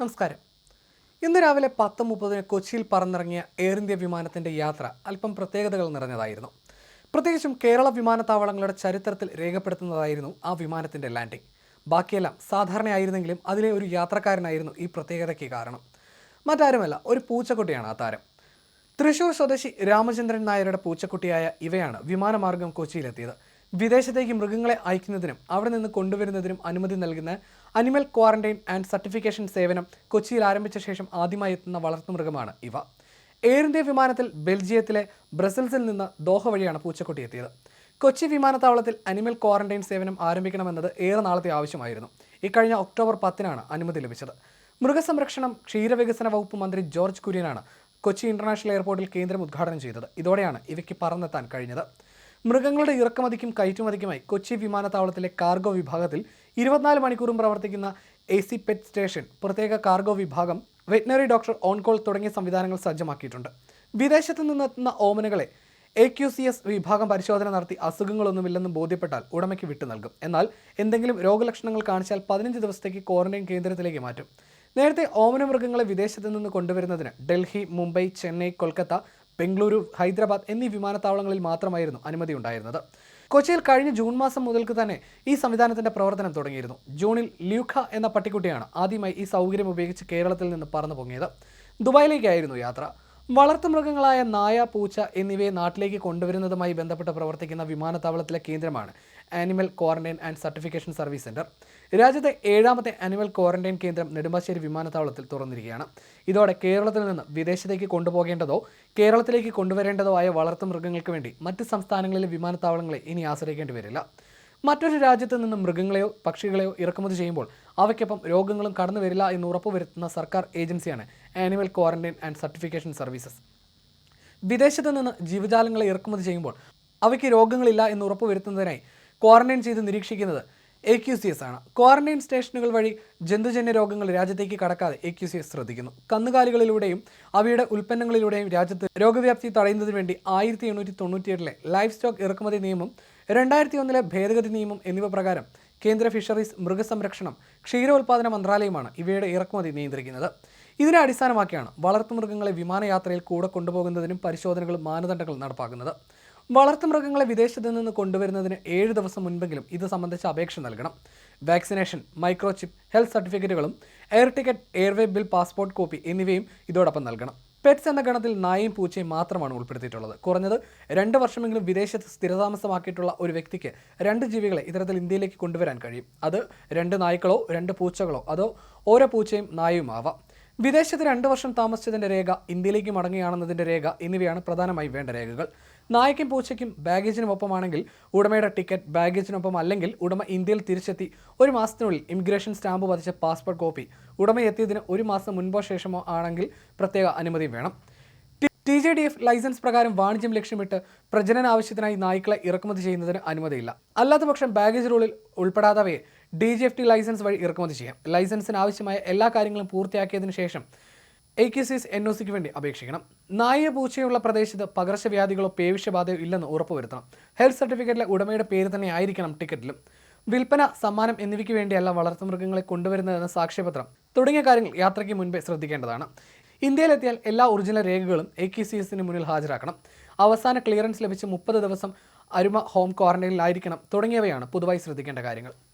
നമസ്കാരം. ഇന്ന് രാവിലെ പത്ത് മുപ്പതിന് കൊച്ചിയിൽ പറന്നിറങ്ങിയ എയർ ഇന്ത്യ വിമാനത്തിന്റെ യാത്ര അല്പം പ്രത്യേകതകൾ നിറഞ്ഞതായിരുന്നു. പ്രത്യേകിച്ചും കേരള വിമാനത്താവളങ്ങളുടെ ചരിത്രത്തിൽ രേഖപ്പെടുത്തുന്നതായിരുന്നു ആ വിമാനത്തിന്റെ ലാൻഡിംഗ് ബാക്കിയെല്ലാം സാധാരണയായിരുന്നെങ്കിലും അതിലെ ഒരു യാത്രക്കാരനായിരുന്നു ഈ പ്രത്യേകതയ്ക്ക് കാരണം. മറ്റാരുമല്ല ഒരു പൂച്ചക്കുട്ടിയാണ് ആ താരം. തൃശൂർ സ്വദേശി രാമചന്ദ്രൻ നായരുടെ പൂച്ചക്കുട്ടിയായ ഇവയാണ് വിമാനമാർഗം കൊച്ചിയിലെത്തിയത്. വിദേശത്തേക്ക് മൃഗങ്ങളെ അയക്കുന്നതിനും അവിടെ നിന്ന് കൊണ്ടുവരുന്നതിനും അനുമതി നൽകുന്ന അനിമൽ ക്വാറന്റൈൻ ആൻഡ് സർട്ടിഫിക്കേഷൻ സേവനം കൊച്ചിയിൽ ആരംഭിച്ച ശേഷം ആദ്യമായി എത്തുന്ന വളർത്തുമൃഗമാണ് ഇവ. എയർ ഇന്ത്യ വിമാനത്തിൽ ബെൽജിയത്തിലെ ബ്രസൽസിൽ നിന്ന് ദോഹ വഴിയാണ് പൂച്ചക്കുട്ടി എത്തിയത്. കൊച്ചി വിമാനത്താവളത്തിൽ അനിമൽ ക്വാറന്റൈൻ സേവനം ആരംഭിക്കണമെന്നത് ഏറെ നാളത്തെ ആവശ്യമായിരുന്നു. ഇക്കഴിഞ്ഞ ഒക്ടോബർ പത്തിനാണ് അനുമതി ലഭിച്ചത്. മൃഗസംരക്ഷണം ക്ഷീരവികസന വകുപ്പ് മന്ത്രി ജോർജ് കുര്യനാണ് കൊച്ചി ഇന്റർനാഷണൽ എയർപോർട്ടിൽ കേന്ദ്രം ഉദ്ഘാടനം ചെയ്തത്. ഇതോടെയാണ് ഇവയ്ക്ക് പറന്നെത്താൻ കഴിഞ്ഞത്. മൃഗങ്ങളുടെ ഇറക്കുമതിക്കും കയറ്റുമതിക്കുമായി കൊച്ചി വിമാനത്താവളത്തിലെ കാർഗോ വിഭാഗത്തിൽ ഇരുപത്തിനാല് മണിക്കൂറും പ്രവർത്തിക്കുന്ന എ സി പെറ്റ് സ്റ്റേഷൻ പ്രത്യേക കാർഗോ വിഭാഗം വെറ്റിനറി ഡോക്ടർ ഓൺകോൾ തുടങ്ങിയ സംവിധാനങ്ങൾ സജ്ജമാക്കിയിട്ടുണ്ട്. വിദേശത്തു നിന്നെത്തുന്ന ഓമനകളെ എ ക്യു സി എസ് വിഭാഗം പരിശോധന നടത്തി അസുഖങ്ങളൊന്നുമില്ലെന്ന് ബോധ്യപ്പെട്ടാൽ ഉടമയ്ക്ക് വിട്ടു നൽകും. എന്നാൽ എന്തെങ്കിലും രോഗലക്ഷണങ്ങൾ കാണിച്ചാൽ പതിനഞ്ച് ദിവസത്തേക്ക് ക്വാറന്റൈൻ കേന്ദ്രത്തിലേക്ക് മാറ്റും. നേരത്തെ ഓമന മൃഗങ്ങളെ വിദേശത്ത് നിന്ന് കൊണ്ടുവരുന്നതിന് ഡൽഹി മുംബൈ ചെന്നൈ കൊൽക്കത്ത ബംഗളൂരു ഹൈദരാബാദ് എന്നീ വിമാനത്താവളങ്ങളിൽ മാത്രമായിരുന്നു അനുമതി ഉണ്ടായിരുന്നത് കൊച്ചിയിൽ കഴിഞ്ഞ ജൂൺ മാസം മുതൽക്ക് തന്നെ ഈ സംവിധാനത്തിന്റെ പ്രവർത്തനം തുടങ്ങിയിരുന്നു. ജൂണിൽ ല്യൂഖ എന്ന പട്ടിക്കുട്ടിയാണ് ആദ്യമായി ഈ സൗകര്യം ഉപയോഗിച്ച് കേരളത്തിൽ നിന്ന് പറന്നു പൊങ്ങിയത്. ദുബായിലേക്കായിരുന്നു യാത്ര. വളർത്തുമൃഗങ്ങളായ നായ പൂച്ച എന്നിവയെ നാട്ടിലേക്ക് കൊണ്ടുവരുന്നതുമായി ബന്ധപ്പെട്ട് പ്രവർത്തിക്കുന്ന വിമാനത്താവളത്തിലെ കേന്ദ്രമാണ് animal quarantine and certification service centre രാജ്യത്തെ ഏഴാമത്തെ ആനിമൽ ക്വാറന്റൈൻ കേന്ദ്രം നെടുമ്പാശ്ശേരി വിമാനത്താവളത്തിൽ തുറന്നിരിക്കുകയാണ്. ഇതോടെ കേരളത്തിൽ നിന്ന് വിദേശത്തേക്ക് കൊണ്ടുപോകേണ്ടതോ കേരളത്തിലേക്ക് കൊണ്ടുവരേണ്ടതോ ആയ വളർത്തു വളർത്തുമൃഗങ്ങൾക്ക് വേണ്ടി മറ്റ് സംസ്ഥാനങ്ങളിലെ വിമാനത്താവളങ്ങളെ ഇനി ആശ്രയിക്കേണ്ടി വരില്ല. മറ്റൊരു രാജ്യത്ത് നിന്ന് മൃഗങ്ങളെയോ പക്ഷികളെയോ ഇറക്കുമതി ചെയ്യുമ്പോൾ അവയ്ക്കൊപ്പം രോഗങ്ങളും കടന്നു വരില്ല എന്ന് ഉറപ്പുവരുത്തുന്ന സർക്കാർ ഏജൻസിയാണ് animal quarantine and certification services വിദേശത്ത് നിന്ന് ജീവജാലങ്ങളെ ഇറക്കുമതി ചെയ്യുമ്പോൾ അവയ്ക്ക് രോഗങ്ങളില്ല എന്ന് ഉറപ്പുവരുത്തുന്നതിനായി ക്വാറന്റൈൻ ചെയ്ത് നിരീക്ഷിക്കുന്നത് എ ക്യു സി എസ് ആണ്. ക്വാറന്റൈൻ സ്റ്റേഷനുകൾ വഴി ജന്തുജന്യ രോഗങ്ങൾ രാജ്യത്തേക്ക് കടക്കാതെ എ ക്യു സി എസ് ശ്രദ്ധിക്കുന്നു. കന്നുകാലികളിലൂടെയും അവയുടെ ഉൽപ്പന്നങ്ങളിലൂടെയും രാജ്യത്ത് രോഗവ്യാപ്തി തടയുന്നതിന് വേണ്ടി ആയിരത്തി എണ്ണൂറ്റി തൊണ്ണൂറ്റിയേഴിലെ ലൈഫ് സ്റ്റോക്ക് ഇറക്കുമതി നിയമം രണ്ടായിരത്തി ഒന്നിലെ ഭേദഗതി നിയമം എന്നിവ പ്രകാരം കേന്ദ്ര ഫിഷറീസ് മൃഗസംരക്ഷണം ക്ഷീരോത്പാദന മന്ത്രാലയമാണ് ഇവയുടെ ഇറക്കുമതി നിയന്ത്രിക്കുന്നത്. ഇതിനെ അടിസ്ഥാനമാക്കിയാണ് വളർത്തുമൃഗങ്ങളെ വിമാനയാത്രയിൽ കൂടെ കൊണ്ടുപോകുന്നതിനും പരിശോധനകളും മാനദണ്ഡങ്ങളും നടപ്പാക്കുന്നത്. വളർത്തുമൃഗങ്ങളെ വിദേശത്ത് നിന്ന് കൊണ്ടുവരുന്നതിന് ഏഴ് ദിവസം മുൻപെങ്കിലും ഇത് സംബന്ധിച്ച അപേക്ഷ നൽകണം. വാക്സിനേഷൻ മൈക്രോചിപ്പ് ഹെൽത്ത് സർട്ടിഫിക്കറ്റുകളും air ticket airway bill passport copy എന്നിവയും ഇതോടൊപ്പം നൽകണം. പെറ്റ്സ് എന്ന ഗണത്തിൽ നായയും പൂച്ചയും മാത്രമാണ് ഉൾപ്പെടുത്തിയിട്ടുള്ളത്. കുറഞ്ഞത് രണ്ട് വർഷമെങ്കിലും വിദേശത്ത് സ്ഥിരതാമസമാക്കിയിട്ടുള്ള ഒരു വ്യക്തിക്ക് രണ്ട് ജീവികളെ ഇത്തരത്തിൽ ഇന്ത്യയിലേക്ക് കൊണ്ടുവരാൻ കഴിയും. അത് രണ്ട് നായ്ക്കളോ രണ്ട് പൂച്ചകളോ അതോ ഓരോ പൂച്ചയും നായയും ആവാം വിദേശത്ത് രണ്ട് വർഷം താമസിച്ചതിന്റെ രേഖ ഇന്ത്യയിലേക്ക് മടങ്ങുകയാണെന്നതിന്റെ രേഖ എന്നിവയാണ് പ്രധാനമായി വേണ്ട രേഖകൾ. നായക്കും പൂച്ചയ്ക്കും ബാഗേജിനുമൊപ്പമാണെങ്കിൽ ഉടമയുടെ ടിക്കറ്റ് ബാഗേജിനൊപ്പം അല്ലെങ്കിൽ ഉടമ ഇന്ത്യയിൽ തിരിച്ചെത്തി ഒരു മാസത്തിനുള്ളിൽ ഇമിഗ്രേഷൻ സ്റ്റാമ്പ് പതിച്ച പാസ്പോർട്ട് കോപ്പി ഉടമ എത്തിയതിന് ഒരു മാസം മുൻപോ ശേഷമോ ആണെങ്കിൽ പ്രത്യേക അനുമതി വേണം. T J D F licence പ്രകാരം വാണിജ്യം ലക്ഷ്യമിട്ട് പ്രജനന ആവശ്യത്തിനായി നായ്ക്കളെ ഇറക്കുമതി ചെയ്യുന്നതിന് അനുമതിയില്ല. അല്ലാത്തപക്ഷം ബാഗേജ് റൂളിൽ ഉൾപ്പെടാത്തവയെ D G F T licence വഴി ഇറക്കുമതി ചെയ്യാം. ലൈസൻസിന് ആവശ്യമായ എല്ലാ കാര്യങ്ങളും പൂർത്തിയാക്കിയതിനു ശേഷം A K C S N O സിക്ക് വേണ്ടി അപേക്ഷിക്കണം. നായ പൂച്ചയുള്ള പ്രദേശത്ത് പകർച്ചവ്യാധികളോ പേവിഷബാധയോ ഇല്ലെന്ന് ഉറപ്പുവരുത്തണം. ഹെൽത്ത് സർട്ടിഫിക്കറ്റിലെ ഉടമയുടെ പേര് തന്നെ ആയിരിക്കണം ടിക്കറ്റിലും. വിൽപ്പന സമ്മാനം എന്നിവയ്ക്ക് വേണ്ടിയല്ല വളർത്തുമൃഗങ്ങളെ കൊണ്ടുവരുന്നതെന്ന സാക്ഷ്യപത്രം. തുടങ്ങിയ കാര്യങ്ങൾ യാത്രയ്ക്ക് മുൻപേ ശ്രദ്ധിക്കേണ്ടതാണ്. ഇന്ത്യയിലെത്തിയാൽ എല്ലാ ഒറിജിനൽ രേഖകളും എ കെ സി എസിന് മുന്നിൽ ഹാജരാക്കണം. അവസാന ക്ലിയറൻസ് ലഭിച്ച് മുപ്പത് ദിവസം അരുമ ഹോം ക്വാറന്റൈനിലായിരിക്കണം തുടങ്ങിയവയാണ് പൊതുവായി ശ്രദ്ധിക്കേണ്ട കാര്യങ്ങൾ.